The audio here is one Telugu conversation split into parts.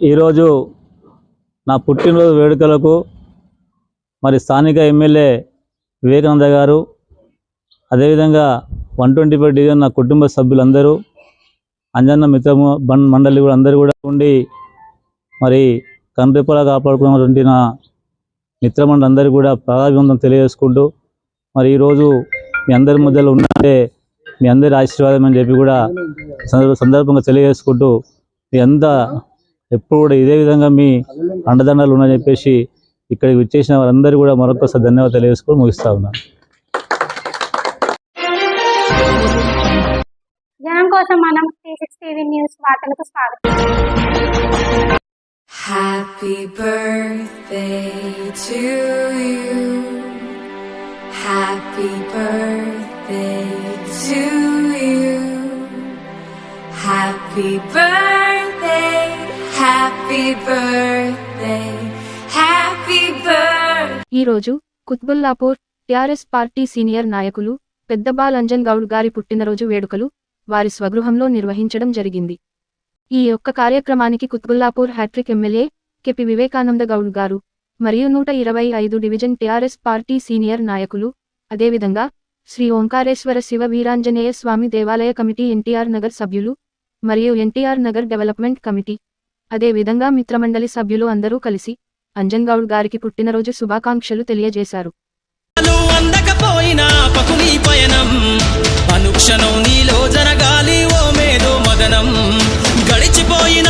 ఈరోజు నా పుట్టినరోజు వేడుకలకు మరి స్థానిక ఎమ్మెల్యే వివేకానంద గారు అదేవిధంగా వన్ ట్వంటీ ఫైవ్ డివిజన్ నా కుటుంబ సభ్యులందరూ అంజన్న మిత్రము బన్ మండలి కూడా అందరూ కూడా ఉండి మరి కనురెప్పలా కాపాడుకున్నటువంటి నా మిత్రమండలి అందరూ కూడా ప్రాధాన్యం తెలియజేసుకుంటూ మరి ఈరోజు మీ అందరి మధ్యలో ఉన్నట్టే మీ అందరి ఆశీర్వాదం అని చెప్పి కూడా సందర్భంగా తెలియజేసుకుంటూ మీ అంతా ఎప్పుడు కూడా ఇదే విధంగా మీ అండదండలు ఉన్నాయని చెప్పేసి ఇక్కడికి విచ్చేసిన వారందరూ కూడా మరొకసారి ధన్యవాదాలు తెలియజేసుకొని ముగిస్తా ఉన్నాను జనం కోసం మనం త్రీ సిక్స్ టీవీ న్యూస్ వార్తలకు స్వాగతం Happy birthday to you. Happy birthday to you. Happy birthday. ఈరోజు కుత్బుల్లాపూర్ టిఆర్ఎస్ పార్టీ సీనియర్ నాయకులు పెద్దబాల్ అంజన్ గౌడ్ గారి పుట్టినరోజు వేడుకలు వారి స్వగృహంలో నిర్వహించడం జరిగింది. ఈ యొక్క కార్యక్రమానికి Quthbullapur hat trick MLA KP Vivekananda Goud గారు మరియు నూట ఇరవై ఐదు డివిజన్ టిఆర్ఎస్ పార్టీ సీనియర్ నాయకులు అదేవిధంగా శ్రీ ఓంకారేశ్వర శివ వీరాంజనేయ స్వామి దేవాలయ కమిటీ ఎన్టీఆర్ నగర్ సభ్యులు మరియు ఎన్టీఆర్ నగర్ డెవలప్మెంట్ కమిటీ అదేవిధంగా మిత్రమండలి సభ్యులు అందరూ కలిసి అంజన్గౌడ్ గారికి పుట్టినరోజు శుభాకాంక్షలు తెలియజేశారు. అనుక్షణం నీలో జరగాలి ఓ మేధో మదనం. గడిచిపోయిన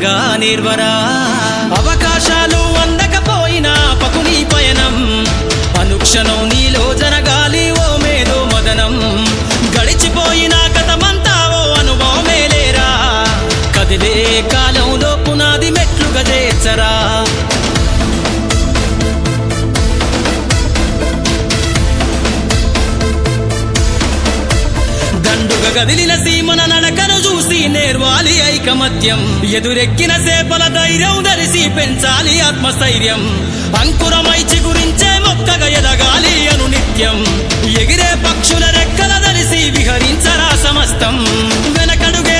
పాఠంగా నిర్వరా. అవకాశాలు అందకపోయినా పకుని పయనం. అనుక్షణం నీలో జరగాలి ఓ మేధో మదనం. గడిచిపోయిన గతమంతా ఓ అనుభవమే లేరా. కదిలే కాలంలో పునాది మెట్లుగా చేర్చరా. దండుగ గదిలిన సీమన నడ నేర్వాలి ఐకమత్యం. ఎదురెక్కిన సేపల ధైర్యం ధరిసి పెంచాలి ఆత్మస్థైర్యం. అంకురమై చిగురించే మొక్కగా ఎదగాలి అను నిత్యం ఎగిరే పక్షుల రెక్కల ధరిసి విహరించరా సమస్తం. వెనకడుగే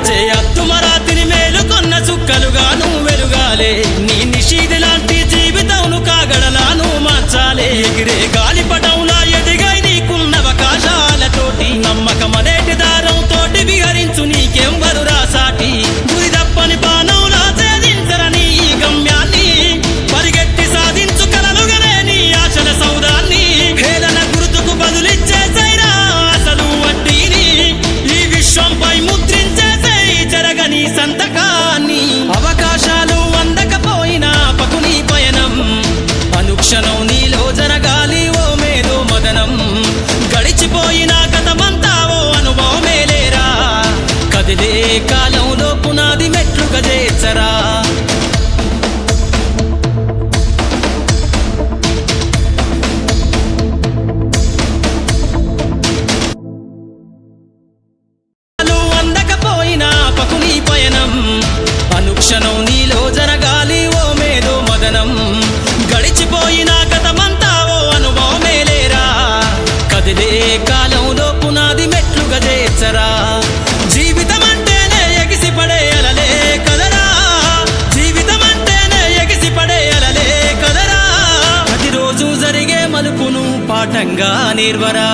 కాచే అత్తుమరాతిని మేలుకొన్న చుక్కలుగా నువ్వు వెలుగాలే నీ నిషీది లాంటి జీవితంను నువ్వు మార్చాలే. ఎగిరే గాలిపటం పాఠంగా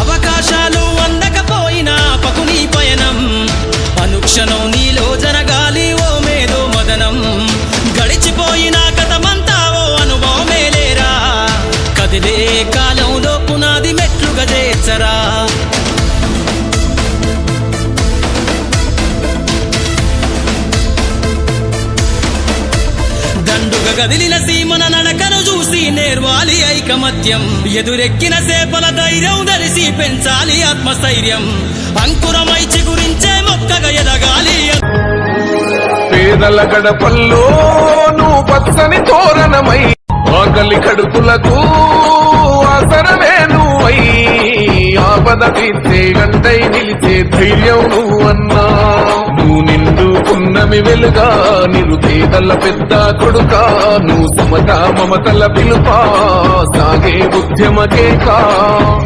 అవకాశాలు అందకపోయినా పకుని పయనం. అనుక్షణం నీలో జరగాలి ఓ మేధో మదనం. గడిచిపోయిన కథమంతా ఓ అనుభవమే లేరా. కదిలే కాలంలో పునాది మెట్లుగా చేర్చరా. దండుగ కదిలిన సీ ఐకమత్యం. ఎదురెక్కిన సేపల ధైర్యం ధరిసి పెంచాలి ఆత్మస్థైర్యం. అంకురమై చిగురించే మొక్కగా ఎదగాలి పేదల గడపల్లో నువ్వు పచ్చని తోరణమై ఆకలి కడుపులకు ఆసరమే నువ్వై. ఆపద తీర్చే గంటై నిలిచే ధైర్యం నువ్వు అన్నా నువ్వు నిండు పున్నమి వెలుగా నిరుపేదల పెద్ద కొడుక నువ్వు సమత మమతల పిలుపా సాగే ఉద్యమకే కా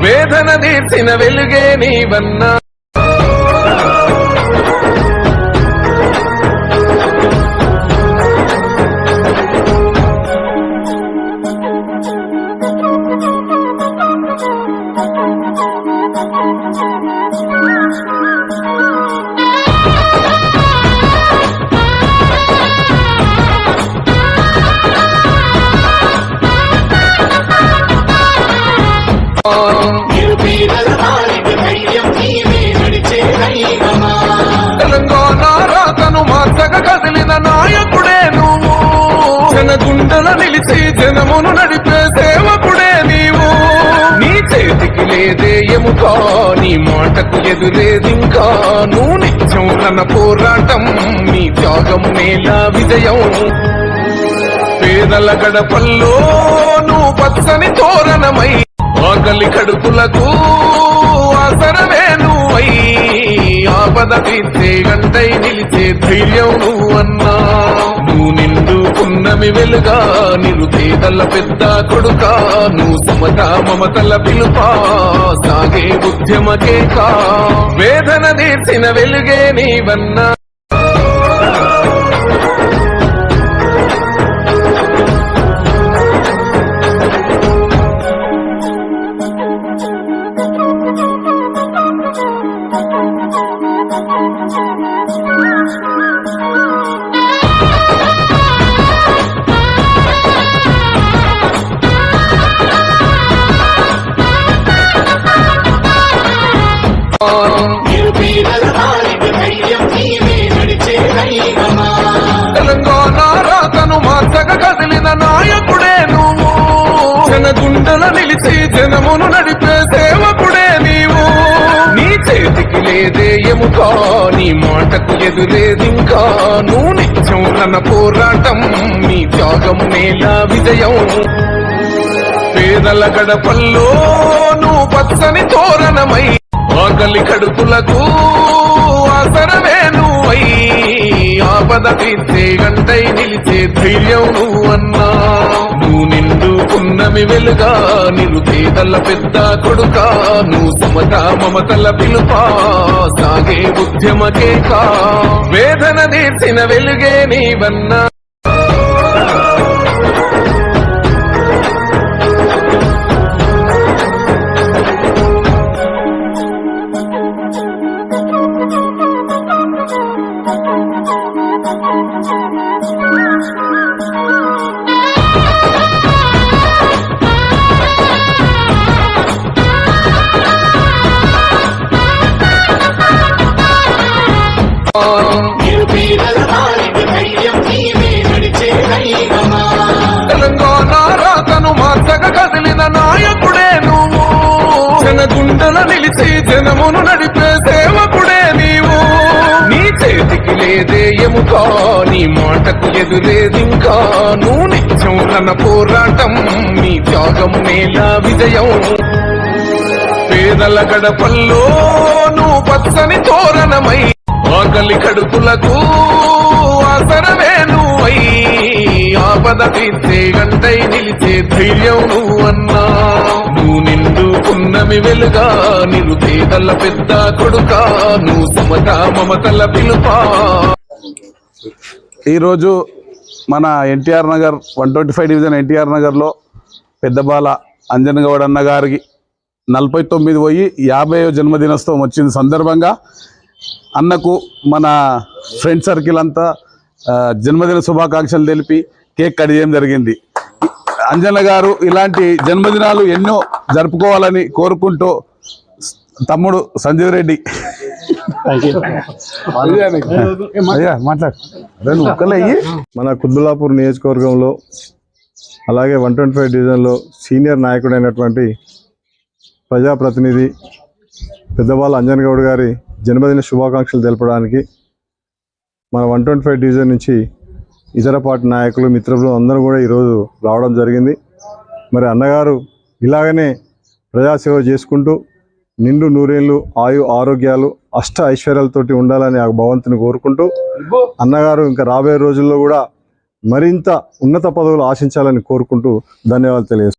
వేదన తీర్చిన వెలుగే నీవన్నా. గుండెల నిలిచి జనమును నడిపే సేవకుడే నీవు. నీ చేతికి లేదే ఎముకా నీ మాటకు ఎదురేదింకా నువ్వు నిత్యం నన్న పోరాటం నీ త్యాగం నేలా విజయం. పేదల గడపల్లో నువ్వు పచ్చని తోరణమై ఆకలి కడుపులకు ఆసరమే నువ్వై. ఆపద తీర్చే గంటై నిలిచే ధైర్యం నువ్వు అన్నా పున్నమి వెలుగా నిరుపేదల పెద్ద కొడుక నువ్వు సమత మమతల పిలుప సాగే ఉద్యమకే కా వేదన తీర్చిన వెలుగే నీవన్నా. గుండెల నిలిచి జనమును నడిపే సేవకుడే నీవు. నీ చేతికి లేదే ఎముకా నీ మాటకు ఎదురేదింకా నువ్వు నిత్యం నన్న పోరాటం నీ త్యాగం నేల విజయం. పేదల గడపల్లో నువ్వు పచ్చని తోరణమై ఆకలి కడుపులకు ఆసరమే నువ్వై. ఆపద తీర్చే గంటై నిలిచే ధైర్యం నువ్వన్నా. అన్నా నువ్వు నిండు పున్నమి వెలుగా నిరుపేదల పెద్ద కొడుక నువ్వు సమత మమతల పిలుపా సాగే ఉద్యమకే కా వేదన తీర్చిన వెలుగే నీవన్నా. చేతికి లేదే నీ మాటకు ఎదురేదింకా నువ్వు నిత్యం నన్న పోరాటం నీ త్యాగం నేల విజయం? పేదల గడపల్లో నువ్వు పచ్చని తోరణమై ఆకలి కడుపులకు ఆసరమే నువ్వై. ఆపద తీర్చే గంటై నిలిచే ధైర్యం నువ్వు అన్నా నువ్వు నిన్న పున్నమి వెలుగా నిరుపేదల పెద్ద కొడుక నువ్వు సమత మమతల పిలుపా. ఈరోజు మన NTR Nagar one twenty five division NTR నగర్లో పెద్దబాల అంజన్గౌడ్ అన్న గారికి నలభై తొమ్మిది పోయి యాభైవ జన్మదినోత్సవం వచ్చిన సందర్భంగా అన్నకు మన ఫ్రెండ్ సర్కిల్ అంతా జన్మదిన శుభాకాంక్షలు తెలిపి కేక్ కట్ చేయడం జరిగింది. అంజన్న గారు ఇలాంటి జన్మదినాలు ఎన్నో జరుపుకోవాలని కోరుకుంటూ తమ్ముడు సంజీవ్ రెడ్డి. అయ్యా మాట్లాడు. మన కుద్బులాపూర్ నియోజకవర్గంలో అలాగే వన్ ట్వంటీ ఫైవ్ డివిజన్లో సీనియర్ నాయకుడైనటువంటి ప్రజాప్రతినిధి పెద్దబాల అంజన్ గౌడ్ గారి జన్మదిన శుభాకాంక్షలు తెలపడానికి మన వన్ ట్వంటీ ఫైవ్ డివిజన్ నుంచి ఇతర పార్టీ నాయకులు మిత్రులు అందరూ కూడా ఈరోజు రావడం జరిగింది. మరి అన్నగారు ఇలాగనే ప్రజాసేవ చేసుకుంటూ నిండు నూరేళ్ళు ఆయు ఆరోగ్యాలు అష్ట ఐశ్వర్యాలతోటి ఉండాలని ఆ భగవంతుని కోరుకుంటూ అన్నగారు ఇంకా రాబోయే రోజుల్లో కూడా మరింత ఉన్నత పదవులు ఆశించాలని కోరుకుంటూ ధన్యవాదాలు తెలియజేస్తాను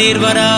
పాఠంగా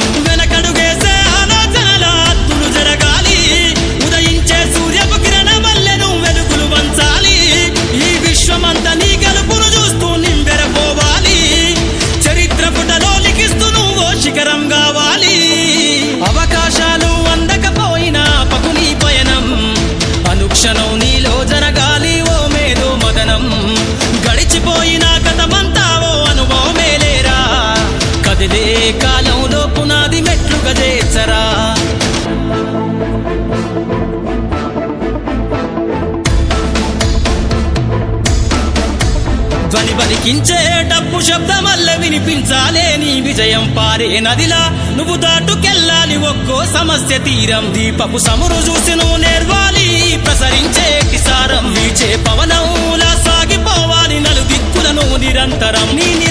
కాలంలో పునాది మెట్లు చేర్చరా. ధ్వని బలికించే డప్పు శబ్దమల్ల వినిపించాలే నీ విజయం పారే నదిలా. నువ్వు దాటుకెళ్ళాలి ఒక్కో సమస్య తీరం. దీపపు సమురు చూసి నువ్వు నేర్వాలి ప్రసరించే కిసారం. వీచే పవనంలా సాగిపోవాలి నలు దిక్కులను నిరంతరం. నీ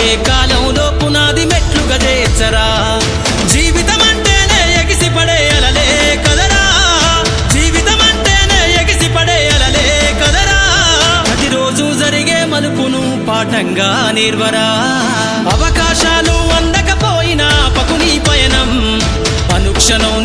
కాలంలో పునాది మెట్లుగా చేర్చరా. జీవితం అంటేనే ఎగిసి పడే అలలే కదరా. జీవితం అంటేనే ఎగిసి పడే అలలే కదరా. ప్రతిరోజు జరిగే మలుపును పాఠంగా నిర్వరా. అవకాశాలు అందకపోయినా పకుని పయనం. అనుక్షణం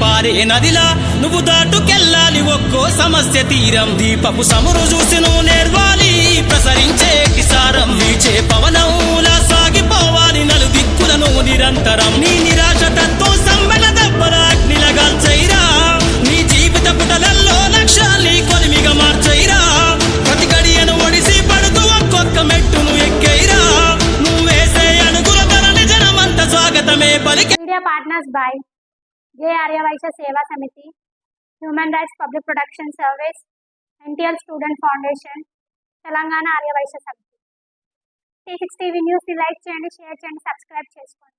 పారే నదిలా నువ్వు దాటుకెళ్ళాలి ఒక్కో సమస్య తీరం. దీపపు సమురు చూసి నువ్వు నేర్వాలి ప్రసరించే సారం వీచే సేవా సమితి human rights public protection service NTL student foundation Telangana Arya Vysya సమితి. T six TV news like చేయండి షేర్ చేయండి సబ్స్క్రైబ్ చేసుకోండి.